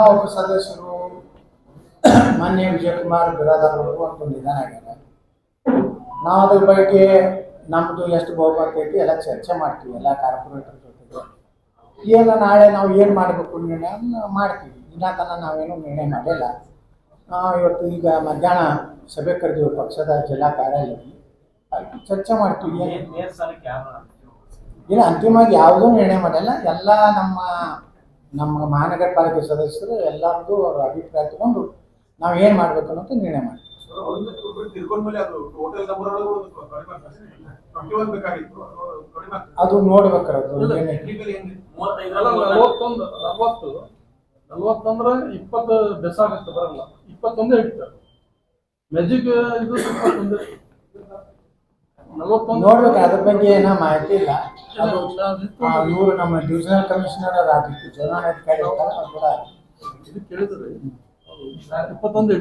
ಸದಸ್ಯರು ಮಾನ್ಯ ವಿಜಯಕುಮಾರ್ ಬಿರಾದಾರ್ ಅವರು ಒಂದು ನಿಧನ ಆಗ್ಯಾರ ನಾವು ಅದ್ರ ಬಗ್ಗೆ ನಮ್ಮದು ಎಷ್ಟು ಬಹುಮತ ಐತಿ ಎಲ್ಲ ಚರ್ಚೆ ಮಾಡ್ತೀವಿ ಎಲ್ಲ ಕಾರ್ಪೊರೇಟರ್ ಜೊತೆಗೆ. ಏನು ನಾಳೆ ನಾವು ಏನು ಮಾಡಬೇಕು ನಿರ್ಣಯ? ಮಾಡ್ತೀವಿ. ಇನ್ನ ತನಕ ನಾವೇನು ನಿರ್ಣಯ ಮಾಡಿಲ್ಲ. ಇವತ್ತು ಈಗ ಮಧ್ಯಾಹ್ನ ಸಭೆ ಕರೆದಿವಿ ಪಕ್ಷದ ಜಿಲ್ಲಾ ಕಾರ್ಯಾಲಯದಲ್ಲಿ ಅಲ್ಲಿ ಚರ್ಚೆ ಮಾಡ್ತೀವಿ. ಏನು ಅಂತಿಮವಾಗಿ ಯಾವುದೂ ನಿರ್ಣಯ ಮಾಡಿಲ್ಲ. ಎಲ್ಲ ನಮ್ಮ ನಮ್ಮ ಮಹಾನಗರ ಪಾಲಿಕೆ ಸದಸ್ಯರು ಎಲ್ಲರಿಗೂ ಅವರ ಅಭಿಪ್ರಾಯ ತಗೊಂಡು ನಾವು ಏನು ಮಾಡಬೇಕು ಅನ್ನೋದು ನಿರ್ಣಯ ಮಾಡ್ತೀವಿ. ಅದು ಆಗುತ್ತೆ ನೋಡ್ಬೇಕ್ರ ನಲವತ್ತು ನಲವತ್ತಂದ್ರೆ ಇಪ್ಪತ್ತು ಬೆಸಾಗತ್ತೆ ಬರಲ್ಲ. ಇಪ್ಪತ್ತೊಂದೇ ಹಿಡಿತಾರೆ ಮೆಜಿಕ್ ಇದು ಇಪ್ಪತ್ತೊಂದೇ ನೋಡ್ಬೇಕು ಅದ್ರ ಬಗ್ಗೆ ಏನೋ ಮಾಹಿತಿ ಇಲ್ಲ. ಅದು ಇವರು ನಮ್ಮ ಡಿವಿಷನಲ್ ಕಮಿಷನರ್ ಆಗಿತ್ತು ಅವ್ರು ಕೂಡ ಇಪ್ಪತ್ತೊಂದು